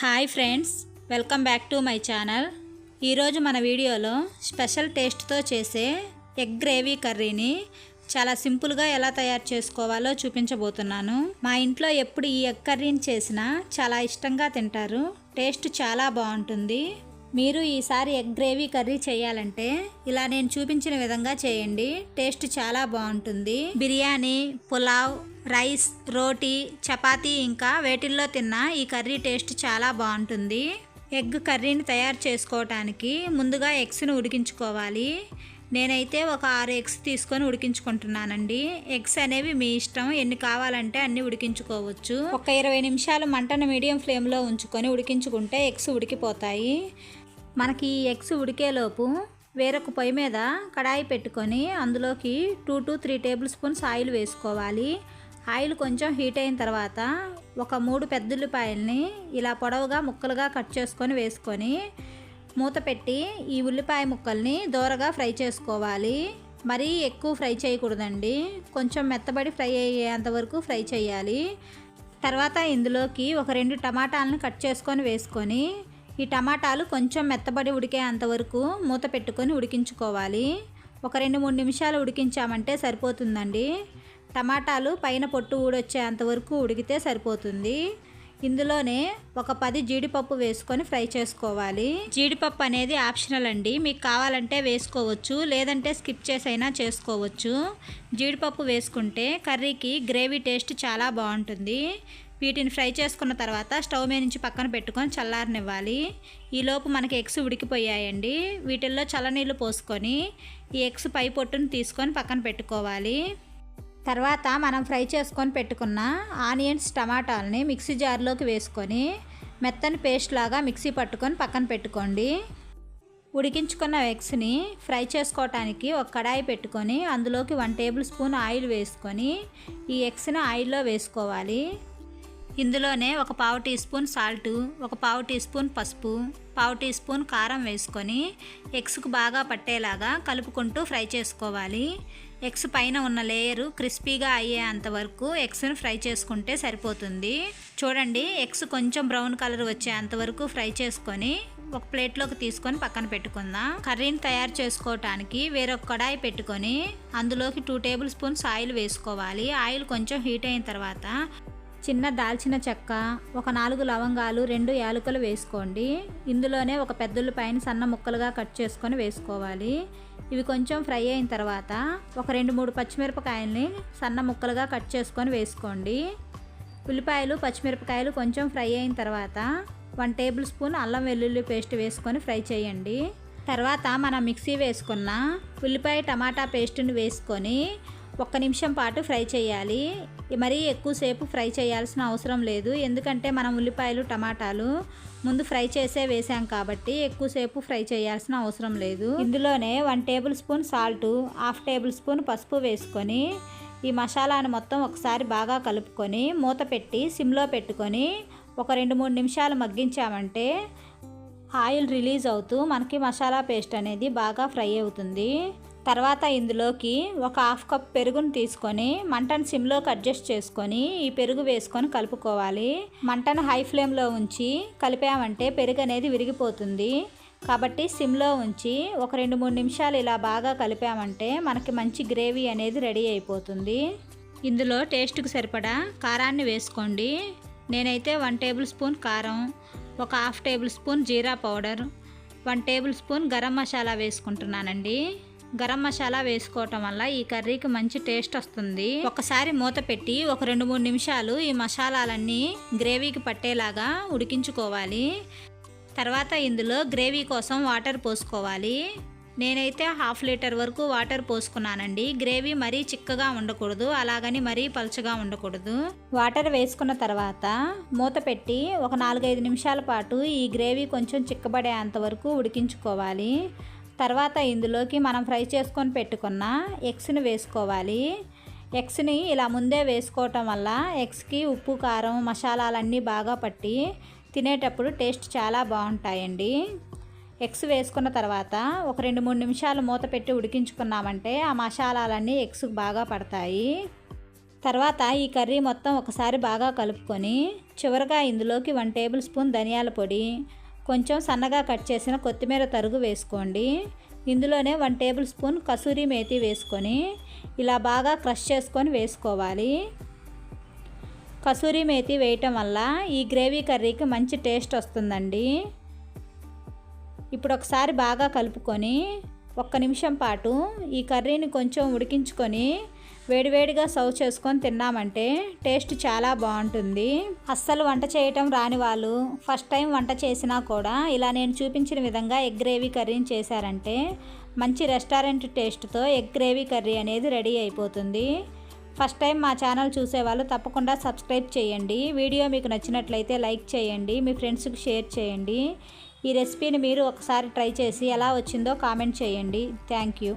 Hi friends welcome back to my channel. ఈరోజు మన వీడియోలో స్పెషల్ టేస్ట్తో చేసే ఎగ్ గ్రేవీ కర్రీని చాలా సింపుల్గా ఎలా తయారు చేసుకోవాలో చూపించబోతున్నాను. మా ఇంట్లో ఎప్పుడు ఈ ఎగ్ కర్రీని చేసినా చాలా ఇష్టంగా తింటారు. టేస్ట్ చాలా బాగుంటుంది. మీరు ఈసారి ఎగ్ గ్రేవీ కర్రీ చేయాలంటే ఇలా నేను చూపించిన విధంగా చేయండి. టేస్ట్ చాలా బాగుంటుంది. బిర్యానీ పులావ్ రైస్ రోటీ చపాతీ ఇంకా వేటిల్లో తిన్న ఈ కర్రీ టేస్ట్ చాలా బాగుంటుంది. ఎగ్ కర్రీని తయారు చేసుకోవటానికి ముందుగా ఎగ్స్ను ఉడికించుకోవాలి. నేనైతే ఒక ఆరు ఎగ్స్ తీసుకొని ఉడికించుకుంటున్నానండి. ఎగ్స్ అనేవి మీ ఇష్టం. ఎన్ని కావాలంటే అన్ని ఉడికించుకోవచ్చు. ఒక ఇరవై నిమిషాలు మంటను మీడియం ఫ్లేమ్లో ఉంచుకొని ఉడికించుకుంటే ఎగ్స్ ఉడికిపోతాయి. మనకి ఈ ఎగ్స్ ఉడికేలోపు వేరొక పొయ్యి మీద కడాయి పెట్టుకొని అందులోకి two to three tablespoons oil వేసుకోవాలి. ఆయిల్ కొంచెం హీట్ అయిన తర్వాత ఒక మూడు పెద్దుల్లిపాయల్ని ఇలా పొడవుగా ముక్కలుగా కట్ చేసుకొని వేసుకొని మూత పెట్టి ఈ ఉల్లిపాయ ముక్కల్ని దోరగా ఫ్రై చేసుకోవాలి. మరీ ఎక్కువ ఫ్రై చేయకూడదండి. కొంచెం మెత్తబడి ఫ్రై అయ్యేంత వరకు ఫ్రై చేయాలి. తర్వాత ఇందులోకి ఒక రెండు టమాటాలను కట్ చేసుకొని వేసుకొని ఈ టమాటాలు కొంచెం మెత్తబడి ఉడికేంత వరకు మూత పెట్టుకొని ఉడికించుకోవాలి. ఒక రెండు మూడు నిమిషాలు ఉడికించామంటే సరిపోతుందండి. టమాటాలు పైన పొట్టు ఊడొచ్చేంత వరకు ఉడికితే సరిపోతుంది. ఇందులోనే ఒక పది జీడిపప్పు వేసుకొని ఫ్రై చేసుకోవాలి. జీడిపప్పు అనేది ఆప్షనల్ అండి. మీకు కావాలంటే వేసుకోవచ్చు లేదంటే స్కిప్ చేసైనా చేసుకోవచ్చు. జీడిపప్పు వేసుకుంటే కర్రీకి గ్రేవీ టేస్ట్ చాలా బాగుంటుంది. వీటిని ఫ్రై చేసుకున్న తర్వాత స్టవ్ మీద నుంచి పక్కన పెట్టుకొని చల్లారనివ్వాలి. ఈలోపు మనకి ఎగ్స్ ఉడికిపోయాయండి. వీటిల్లో చల్లనీళ్ళు పోసుకొని ఈ ఎగ్స్ పై పొట్టును తీసుకొని పక్కన పెట్టుకోవాలి. తర్వాత మనం ఫ్రై చేసుకొని పెట్టుకున్న ఆనియన్స్ టమాటాలని మిక్సీ జార్లోకి వేసుకొని మెత్తని పేస్ట్ లాగా మిక్సీ పట్టుకొని పక్కన పెట్టుకోండి. ఉడికించుకున్న ఎగ్స్ని ఫ్రై చేసుకోవటానికి ఒక కడాయి పెట్టుకొని అందులోకి వన్ టేబుల్ స్పూన్ ఆయిల్ వేసుకొని ఈ ఎగ్స్ని ఆయిల్లో వేసుకోవాలి. ఇందులోనే ఒక పావు టీ స్పూన్ సాల్ట్ ఒక పావు టీ స్పూన్ పసుపు పావు టీ స్పూన్ కారం వేసుకొని ఎగ్స్కు బాగా పట్టేలాగా కలుపుకుంటూ ఫ్రై చేసుకోవాలి. ఎగ్స్ పైన ఉన్న లేయరు క్రిస్పీగా అయ్యేంత వరకు ఎగ్స్ని ఫ్రై చేసుకుంటే సరిపోతుంది. చూడండి ఎగ్స్ కొంచెం బ్రౌన్ కలర్ వచ్చేంత వరకు ఫ్రై చేసుకొని ఒక ప్లేట్లోకి తీసుకొని పక్కన పెట్టుకుందాం. కర్రీని తయారు చేసుకోవటానికి వేరొక కడాయి పెట్టుకొని అందులోకి టూ టేబుల్ స్పూన్స్ ఆయిల్ వేసుకోవాలి. ఆయిల్ కొంచెం హీట్ అయిన తర్వాత చిన్న దాల్చిన చెక్క ఒక నాలుగు లవంగాలు రెండు యాలకులు వేసుకోండి. ఇందులోనే ఒక పెద్దుల్లిపాయని సన్న ముక్కలుగా కట్ చేసుకొని వేసుకోవాలి. ఇవి కొంచెం ఫ్రై అయిన తర్వాత ఒక రెండు మూడు పచ్చిమిరపకాయల్ని సన్న ముక్కలుగా కట్ చేసుకొని వేసుకోండి. ఉల్లిపాయలు పచ్చిమిరపకాయలు కొంచెం ఫ్రై అయిన తర్వాత వన్ టేబుల్ స్పూన్ అల్లం వెల్లుల్లి పేస్ట్ వేసుకొని ఫ్రై చేయండి. తర్వాత మనం మిక్సీ వేసుకున్న ఉల్లిపాయ టమాటా పేస్ట్ని వేసుకొని ఒక్క నిమిషం పాటు ఫ్రై చేయాలి. మరీ ఎక్కువసేపు ఫ్రై చేయాల్సిన అవసరం లేదు. ఎందుకంటే మనం ఉల్లిపాయలు టమాటాలు ముందు ఫ్రై చేసే వేసాం కాబట్టి ఎక్కువసేపు ఫ్రై చేయాల్సిన అవసరం లేదు. ఇందులోనే one tablespoon salt half tablespoon పసుపు వేసుకొని ఈ మసాలాను మొత్తం ఒకసారి బాగా కలుపుకొని మూత పెట్టి సిమ్లో పెట్టుకొని ఒక రెండు మూడు నిమిషాలు మగ్గించామంటే ఆయిల్ రిలీజ్ అవుతూ మనకి మసాలా పేస్ట్ అనేది బాగా ఫ్రై అవుతుంది. తర్వాత ఇందులోకి ఒక హాఫ్ కప్ పెరుగును తీసుకొని మంటను సిమ్లోకి అడ్జస్ట్ చేసుకొని ఈ పెరుగు వేసుకొని కలుపుకోవాలి. మంటను హై ఫ్లేమ్లో ఉంచి కలిపామంటే పెరుగు అనేది విరిగిపోతుంది. కాబట్టి సిమ్లో ఉంచి ఒక రెండు మూడు నిమిషాలు ఇలా బాగా కలిపామంటే మనకి మంచి గ్రేవీ అనేది రెడీ అయిపోతుంది. ఇందులో టేస్ట్కి సరిపడా కారాన్ని వేసుకోండి. నేనైతే వన్ టేబుల్ స్పూన్ కారం ఒక half tablespoon jeera powder one tablespoon garam masala వేసుకుంటున్నానండి. గరం మసాలా వేసుకోవటం వల్ల ఈ కర్రీకి మంచి టేస్ట్ వస్తుంది. ఒకసారి మూత పెట్టి ఒక రెండు మూడు నిమిషాలు ఈ మసాలాలన్నీ గ్రేవీకి పట్టేలాగా ఉడికించుకోవాలి. తర్వాత ఇందులో గ్రేవీ కోసం వాటర్ పోసుకోవాలి. నేనైతే హాఫ్ లీటర్ వరకు వాటర్ పోసుకున్నానండి. గ్రేవీ మరీ చిక్కగా ఉండకూడదు అలాగని మరీ పలుచగా ఉండకూడదు. వాటర్ వేసుకున్న తర్వాత మూత పెట్టి ఒక నాలుగైదు నిమిషాల పాటు ఈ గ్రేవీ కొంచెం చిక్కబడేంత వరకు ఉడికించుకోవాలి. తర్వాత ఇందులోకి మనం ఫ్రై చేసుకొని పెట్టుకున్న ఎగ్స్ని వేసుకోవాలి. ఎగ్స్ని ఇలా ముందే వేసుకోవటం వల్ల ఎగ్స్కి ఉప్పు కారం మసాలాలన్నీ బాగా పట్టి తినేటప్పుడు టేస్ట్ చాలా బాగుంటాయండి. ఎగ్స్ వేసుకున్న తర్వాత ఒక రెండు మూడు నిమిషాలు మూత పెట్టి ఉడికించుకున్నామంటే ఆ మసాలాలన్నీ ఎగ్స్కి బాగా పడతాయి. తర్వాత ఈ కర్రీ మొత్తం ఒకసారి బాగా కలుపుకొని చివరగా ఇందులోకి వన్ టేబుల్ స్పూన్ ధనియాల పొడి కొంచెం సన్నగా కట్ చేసిన కొత్తిమీర తరుగు వేసుకోండి. ఇందులోనే one tablespoon kasuri methi వేసుకొని ఇలా బాగా క్రష్ చేసుకొని వేసుకోవాలి. కసూరి మేతి వేయటం వల్ల ఈ గ్రేవీ కర్రీకి మంచి టేస్ట్ వస్తుందండి. ఇప్పుడు ఒకసారి బాగా కలుపుకొని ఒక్క నిమిషం పాటు ఈ కర్రీని కొంచెం ఉడికించుకొని వేడివేడిగా సర్వ్ చేసుకొని తిన్నామంటే టేస్ట్ చాలా బాగుంటుంది. అస్సలు వంట చేయటం రాని వాళ్ళు ఫస్ట్ టైం వంట చేసినా కూడా ఇలా నేను చూపించిన విధంగా ఎగ్ గ్రేవీ కర్రీని చేశారంటే మంచి రెస్టారెంట్ టేస్ట్తో ఎగ్ గ్రేవీ కర్రీ అనేది రెడీ అయిపోతుంది. ఫస్ట్ టైం మా ఛానల్ చూసేవాళ్ళు తప్పకుండా సబ్స్క్రైబ్ చేయండి. వీడియో మీకు నచ్చినట్లయితే లైక్ చేయండి మీ ఫ్రెండ్స్కి షేర్ చేయండి. ఈ రెసిపీని మీరు ఒకసారి ట్రై చేసి ఎలా వచ్చిందో కామెంట్ చేయండి. Thank you.